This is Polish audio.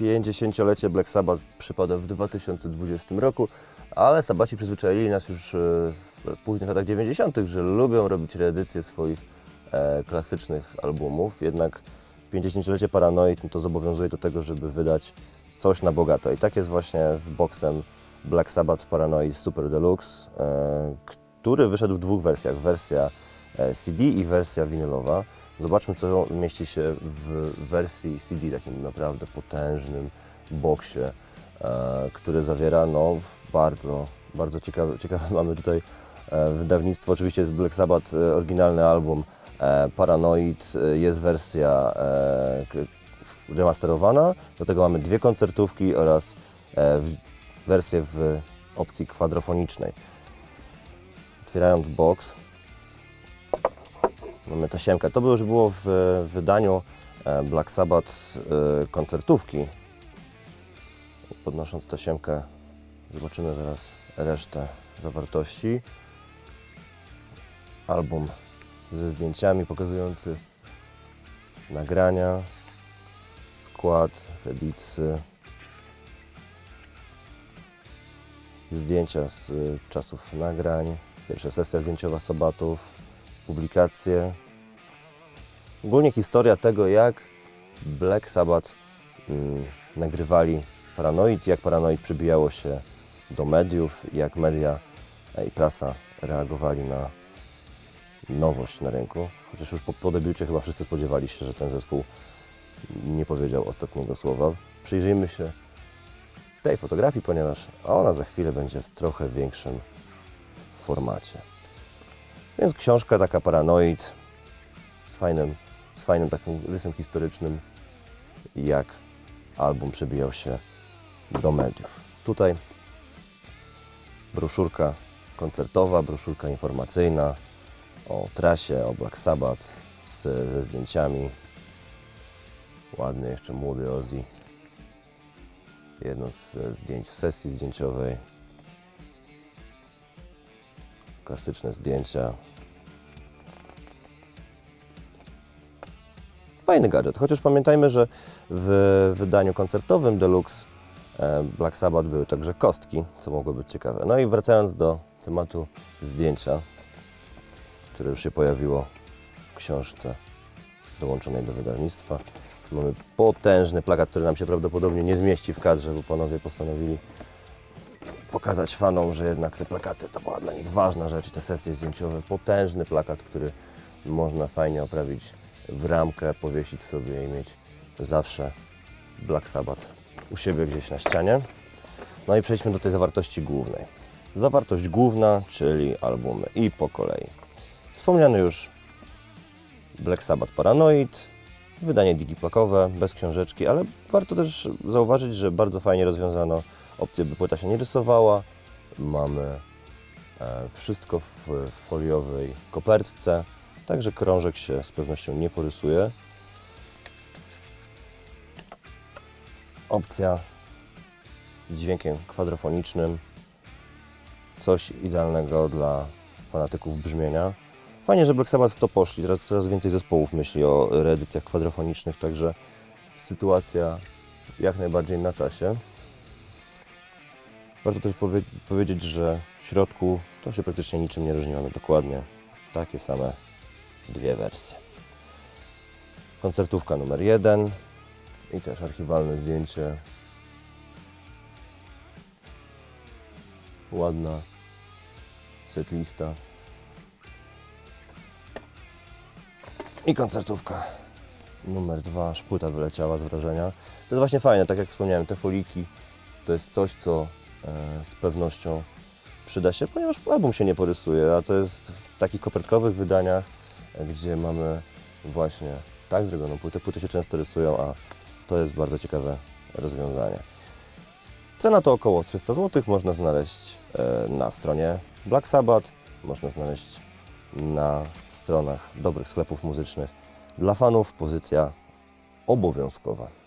50-lecie Black Sabbath przypada w 2020 roku, ale Sabaci przyzwyczaili nas już e, w późnych latach 90., że lubią robić reedycje swoich e, klasycznych albumów. Jednak 50-lecie Paranoid no to zobowiązuje do tego, żeby wydać coś na bogato. I tak jest właśnie z boksem Black Sabbath Paranoid Super Deluxe, e, który wyszedł w dwóch wersjach. Wersja e, CD i wersja winylowa. Zobaczmy, co mieści się w wersji CD, takim naprawdę potężnym boksie, e, który zawiera no, bardzo, bardzo ciekawe, ciekawe mamy tutaj e, wydawnictwo. Oczywiście jest Black Sabbath, e, oryginalny album Paranoid, jest wersja remasterowana. Do tego mamy dwie koncertówki oraz wersję w opcji kwadrofonicznej. Otwierając box, mamy tasiemkę. To by już było w wydaniu e, Black Sabbath e, koncertówki. Podnosząc tasiemkę, zobaczymy zaraz resztę zawartości. Album ze zdjęciami pokazujący nagrania, skład, edycy, zdjęcia z y, czasów nagrań, pierwsza sesja zdjęciowa Sabatów, publikacje. Ogólnie historia tego, jak Black Sabbath mm, nagrywali Paranoid, jak Paranoid przybijało się do mediów, jak media i prasa reagowali na nowość na rynku. Chociaż już po, po debiucie chyba wszyscy spodziewali się, że ten zespół nie powiedział ostatniego słowa. Przyjrzyjmy się tej fotografii, ponieważ ona za chwilę będzie w trochę większym formacie. Więc książka taka paranoid z fajnym, z fajnym takim rysem historycznym, jak album przebijał się do mediów. Tutaj broszurka koncertowa, broszurka informacyjna o trasie, o Black Sabbath z, ze zdjęciami. Ładny jeszcze młody Ozzy. Jedno z zdjęć w sesji zdjęciowej. Klasyczne zdjęcia. Fajny gadżet, chociaż pamiętajmy, że w wydaniu koncertowym Deluxe e, Black Sabbath były także kostki, co mogło być ciekawe. No i wracając do tematu zdjęcia, które już się pojawiło w książce dołączonej do wydawnictwa. Mamy potężny plakat, który nam się prawdopodobnie nie zmieści w kadrze, bo panowie postanowili pokazać fanom, że jednak te plakaty to była dla nich ważna rzecz i te sesje zdjęciowe. Potężny plakat, który można fajnie oprawić w ramkę, powiesić sobie i mieć zawsze Black Sabbath u siebie gdzieś na ścianie. No i przejdźmy do tej zawartości głównej. Zawartość główna, czyli albumy i po kolei. Wspomniany już Black Sabbath Paranoid, wydanie digipakowe, bez książeczki, ale warto też zauważyć, że bardzo fajnie rozwiązano opcję, by płyta się nie rysowała. Mamy e, wszystko w foliowej kopertce, także krążek się z pewnością nie porysuje. Opcja z dźwiękiem kwadrofonicznym, coś idealnego dla fanatyków brzmienia. Fajnie, że Black Sabbath to poszli. Teraz coraz więcej zespołów myśli o reedycjach kwadrofonicznych, także sytuacja jak najbardziej na czasie. Warto też powie powiedzieć, że w środku to się praktycznie niczym nie różni. Mamy dokładnie takie same dwie wersje. Koncertówka numer jeden i też archiwalne zdjęcie. Ładna setlista. I koncertówka numer dwa, płyta wyleciała z wrażenia. To jest właśnie fajne, tak jak wspomniałem, te foliki to jest coś, co e, z pewnością przyda się, ponieważ album się nie porysuje, a to jest w takich kopertkowych wydaniach, gdzie mamy właśnie tak zrobioną płytę. Płyty się często rysują, a to jest bardzo ciekawe rozwiązanie. Cena to około 300 zł, można znaleźć e, na stronie Black Sabbath, można znaleźć na stronach dobrych sklepów muzycznych. Dla fanów pozycja obowiązkowa.